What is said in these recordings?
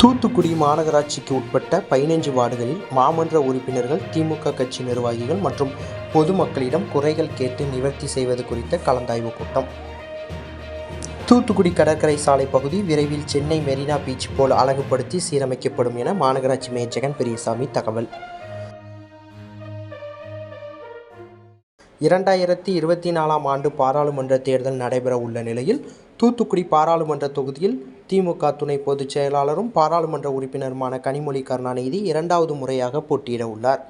தூத்துக்குடி மாநகராட்சிக்கு உட்பட்ட பதினைஞ்சு வார்டுகளில் மாமன்ற உறுப்பினர்கள் திமுக கட்சி நிர்வாகிகள் மற்றும் பொதுமக்களிடம் குறைகள் கேட்டு நிவர்த்தி செய்வது குறித்த கலந்தாய்வு கூட்டம். தூத்துக்குடி கடற்கரை சாலை பகுதி விரைவில் சென்னை மெரினா பீச் போல் அழகுபடுத்தி சீரமைக்கப்படும் என மாநகராட்சி மேயர் ஜெகன் பெரியசாமி தகவல். இரண்டாயிரத்தி இருபத்தி நாலாம் ஆண்டு பாராளுமன்ற தேர்தல் நடைபெற உள்ள நிலையில் தூத்துக்குடி பாராளுமன்ற தொகுதியில் திமுக துணை பொதுச் செயலாளரும் பாராளுமன்ற உறுப்பினருமான கனிமொழி கருணாநிதி இரண்டாவது முறையாக போட்டியிட உள்ளார்.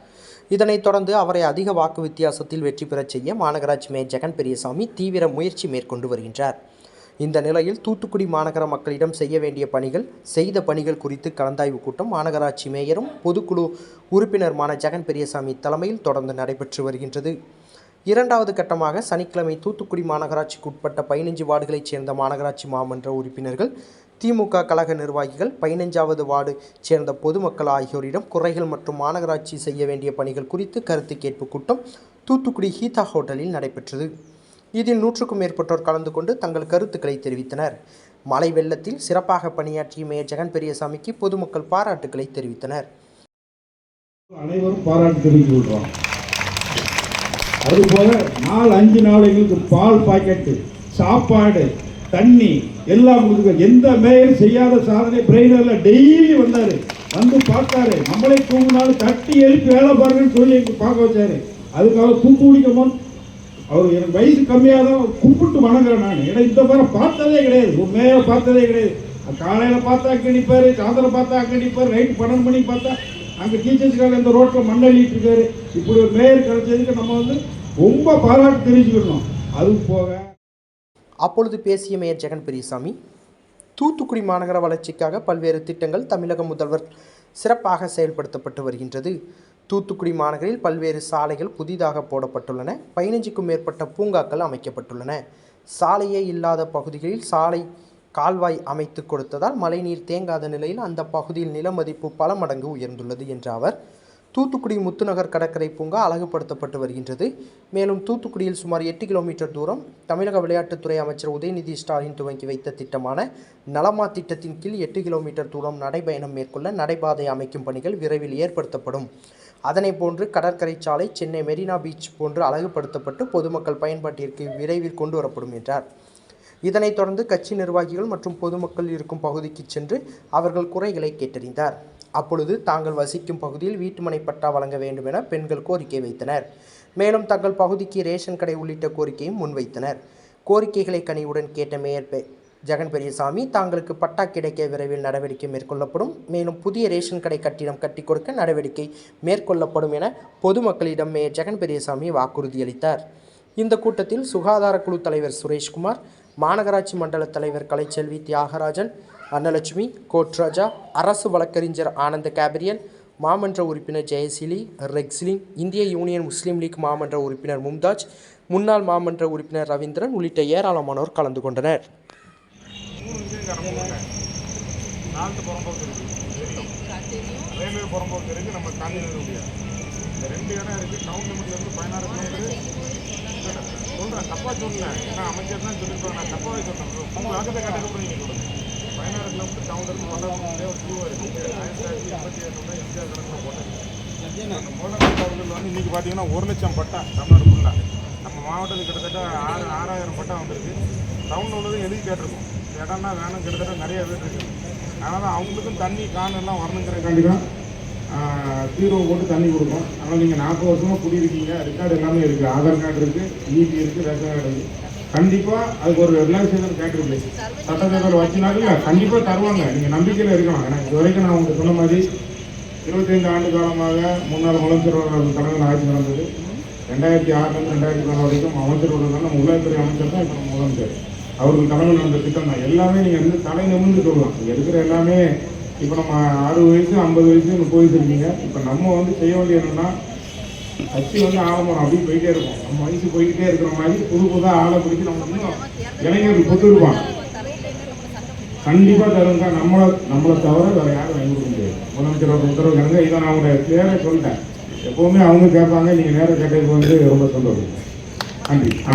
இதனைத் தொடர்ந்து அவரை அதிக வாக்கு வித்தியாசத்தில் வெற்றி பெறச் செய்ய மாநகராட்சி மேயர் ஜெகன் பெரியசாமி தீவிர முயற்சி மேற்கொண்டு வருகின்றார். இந்த நிலையில் தூத்துக்குடி மாநகர மக்களிடம் செய்ய வேண்டிய பணிகள் செய்த பணிகள் குறித்து கலந்தாய்வு கூட்டம் மாநகராட்சி மேயரும் பொதுக்குழு உறுப்பினருமான ஜெகன் பெரியசாமி தலைமையில் தொடர்ந்து நடைபெற்று வருகின்றது. இரண்டாவது கட்டமாக சனிக்கிழமை தூத்துக்குடி மாநகராட்சிக்கு உட்பட்ட பதினைஞ்சு வார்டுகளைச் சேர்ந்த மாநகராட்சி மாமன்ற உறுப்பினர்கள் திமுக கழக நிர்வாகிகள் பதினைஞ்சாவது வார்டு சேர்ந்த பொதுமக்கள் ஆகியோரிடம் குறைகள் மற்றும் மாநகராட்சி செய்ய வேண்டிய பணிகள் குறித்து கருத்து கேட்பு கூட்டம் தூத்துக்குடி ஹீதா ஹோட்டலில் நடைபெற்றது. இதில் நூற்றுக்கும் மேற்பட்டோர் கலந்து கொண்டு தங்கள் கருத்துக்களை தெரிவித்தனர். மழை வெள்ளத்தில் சிறப்பாக பணியாற்றிய மேயர் ஜெகன் பெரியசாமிக்கு பொதுமக்கள் பாராட்டுக்களை தெரிவித்தனர். அனைவரும் பாராட்டு தெரிவித்து அதுபோல் நாலு அஞ்சு நாளைகளுக்கு பால் பாக்கெட்டு சாப்பாடு தண்ணி எல்லாம் கொடுக்க எந்த மேயர் செய்யாத சாதனை பிரெயினர்ல டெய்லி வந்தார். வந்து பார்த்தாரு. நம்மளே தூங்கினாலும் தட்டி எழுப்பி வேலை பாருங்கன்னு சொல்லி எங்களுக்கு பார்க்க வச்சாரு. அதுக்காக தூக்கு பிடிக்கமோன்னு அவர் எனக்கு வயசு கம்மியாக தான் கும்பிட்டு வணங்குறேன் நான். ஏன்னா இந்த மாதிரி பார்த்ததே கிடையாது. ஒரு மேயரை பார்த்ததே கிடையாது. காலையில் பார்த்தா அங்கே சாயந்தரம் பார்த்தா அங்கே நைட்டு பன்னெண்டு மணிக்கு பார்த்தா அங்கே டீச்சர்ஸ்க்காக இந்த ரோட்டில் மண்ணள்ளிட்டு இருக்காரு. இப்படி ஒரு மேயர் கிடைச்சதுக்கு நம்ம வந்து ரொம்ப பாராட்டு தெரிஞ்சுக்கணும் அது போக அப்பொழுது பேசிய மேயர் ஜெகன் பெரியசாமி தூத்துக்குடி மாநகர வளர்ச்சிக்காக பல்வேறு திட்டங்கள் தமிழக முதல்வர் சிறப்பாக செயல்படுத்தப்பட்டு வருகின்றது. தூத்துக்குடி மாநகரில் பல்வேறு சாலைகள் புதிதாக போடப்பட்டுள்ளன. பதினஞ்சுக்கும் மேற்பட்ட பூங்காக்கள் அமைக்கப்பட்டுள்ளன. சாலையே இல்லாத பகுதிகளில் சாலை கால்வாய் அமைத்து கொடுத்ததால் மழைநீர் தேங்காத நிலையில் அந்த பகுதியில் நில மதிப்பு பல மடங்கு உயர்ந்துள்ளது என்ற அவர் தூத்துக்குடி முத்துநகர் கடற்கரை பூங்கா அழகுபடுத்தப்பட்டு வருகின்றது. மேலும் தூத்துக்குடியில் சுமார் எட்டு கிலோமீட்டர் தூரம் தமிழக விளையாட்டுத்துறை அமைச்சர் உதயநிதி ஸ்டாலின் துவங்கி வைத்த திட்டமான நலமா திட்டத்தின் கீழ் எட்டு கிலோமீட்டர் தூரம் நடைபயணம் மேற்கொள்ள நடைபாதை அமைக்கும் பணிகள் விரைவில் ஏற்படுத்தப்படும். அதனை போன்று கடற்கரை சாலை சென்னை மெரினா பீச் போன்று அழகுபடுத்தப்பட்டு பொதுமக்கள் பயன்பாட்டிற்கு விரைவில் கொண்டு வரப்படும் என்றார். இதனைத் தொடர்ந்து கட்சி நிர்வாகிகள் மற்றும் பொதுமக்கள் இருக்கும் பகுதிக்கு சென்று அவர்கள் குறைகளை கேட்டறிந்தார். அப்பொழுது தாங்கள் வசிக்கும் பகுதியில் வீட்டுமனை பட்டா வழங்க வேண்டும் என பெண்கள் கோரிக்கை வைத்தனர். மேலும் தங்கள் பகுதிக்கு ரேஷன் கடை உள்ளிட்ட கோரிக்கையும் முன்வைத்தனர். கோரிக்கைகளை கனிவுடன் கேட்ட மேயர் பெ ஜெகன் பெரியசாமி தாங்களுக்கு பட்டா கிடைக்க விரைவில் நடவடிக்கை மேற்கொள்ளப்படும். மேலும் புதிய ரேஷன் கடை கட்டிடம் கட்டி கொடுக்க நடவடிக்கை மேற்கொள்ளப்படும் என பொதுமக்களிடம் மேயர் ஜெகன் பெரியசாமி வாக்குறுதியளித்தார். இந்த கூட்டத்தில் சுகாதார குழு தலைவர் சுரேஷ்குமார் மாநகராட்சி மண்டல தலைவர் கலைச்செல்வி தியாகராஜன் அன்னலட்சுமி கோட்ராஜா அரசு வழக்கறிஞர் ஆனந்த கேபரியன் மாமன்ற உறுப்பினர் ஜெயசிலி ரெக்ஸ்லிங் இந்திய யூனியன் முஸ்லீம் லீக் மாமன்ற உறுப்பினர் மும்தாஜ் முன்னாள் மாமன்ற உறுப்பினர் ரவீந்திரன் உள்ளிட்ட ஏராளமானோர் கலந்து கொண்டனர். ரெண்டு இடம் இருக்குது டவுன் லிமிட்லேருந்து பதினாறு கிலோமீட்டர் சொல்றேன் தப்பா சொல்லல நான் அமைச்சர் தான் சொல்லிருக்கேன் நான் தப்பாவே சொல்றேன் உங்க வாக்கத்தை கட்டக்கப்பட நீங்க சொல்லுங்க. பதினாறு கிலோமீட்டர் டவுன்ல இருந்து மண்டபம் ஒரு டூ இருக்கு ஆயிரத்தி தொள்ளாயிரத்தி எண்பத்தி ஏழுல எம்ஜிஆர் கணக்கில் போட்டேன் அந்த அவர்கள் வந்து இன்னைக்கு பார்த்தீங்கன்னா ஒரு லட்சம் பட்டா தமிழ்நாடு ஃபுல்லாக நம்ம மாவட்டத்துக்கு கிட்டத்தட்ட ஆறு ஆறாயிரம் பட்டா வந்திருக்கு. டவுனில் உள்ளது எதுக்கு கேட்டிருக்கோம். இடம்னா வேணும் கிட்டத்தட்ட நிறைய பேர் இருக்கு. அதனால் அவங்களுக்கும் தண்ணி காணெல்லாம் வரணுங்கிறக்காண்டி தான் ஜீரோ போட்டு தண்ணி கொடுக்கும் ஆனால் நீங்கள் நாற்பது வருஷமாக குடியிருக்கீங்க. ரெக்கார்டு எல்லாமே இருக்குது ஆதார் கார்டு இருக்குது ஈபி இருக்குது ரேஷன் கார்டு இருக்குது கண்டிப்பாக அதுக்கு ஒரு ரிலாக்ஸேஷன் கேட்டிருக்கு சட்டத்தேர்தல் வச்சுனாக்கல கண்டிப்பாக தருவாங்க. நீங்கள் நம்பிக்கையில் இருக்கலாம் எனக்கு இது வரைக்கும் நான் உங்களுக்கு சொன்ன மாதிரி இருபத்தைந்து ஆண்டு காலமாக முன்னாள் முதலமைச்சரோட தலைமையில் ஆட்சி நடந்தது. ரெண்டாயிரத்தி ஆறுலேருந்து ரெண்டாயிரத்தி நாலு வரைக்கும் அமைச்சர் நம்ம உள்துறை அமைச்சர் தான் இப்போ நம்ம முதலமைச்சர். அவருக்கு தலைமையில் நடந்த திட்டம் தான். எல்லாமே நீங்கள் வந்து தலை நிமிர்ந்து சொல்லலாம். இருக்கிற எல்லாமே இப்போ நம்ம அறுபது வயசு ஐம்பது வயசு முப்பது வயசு இருக்கீங்க. இப்போ நம்ம வந்து செய்ய வேண்டிய என்னென்னா கட்சி வந்து ஆலமரம் அப்படி போயிட்டே இருக்கும். நம்ம வயசு போய்கிட்டே இருக்கிற மாதிரி புது புதாக ஆளை பிடிச்சி நம்ம இன்னும் இளைஞர்கள் பொத்து கண்டிப்பாக தருங்க நம்மளை நம்மளை தவிர வேறு யாரும் வாங்கி கொடுக்க முடியாது. முதலமைச்சரோட உத்தரவு கிடங்க இதை நான் உங்களை பேரை சொல்லிட்டேன். எப்போவுமே அவங்க கேட்பாங்க. நீங்கள் நேராக கேட்டதுக்கு வந்து ரொம்ப சந்தோஷம். நன்றி. ஆ.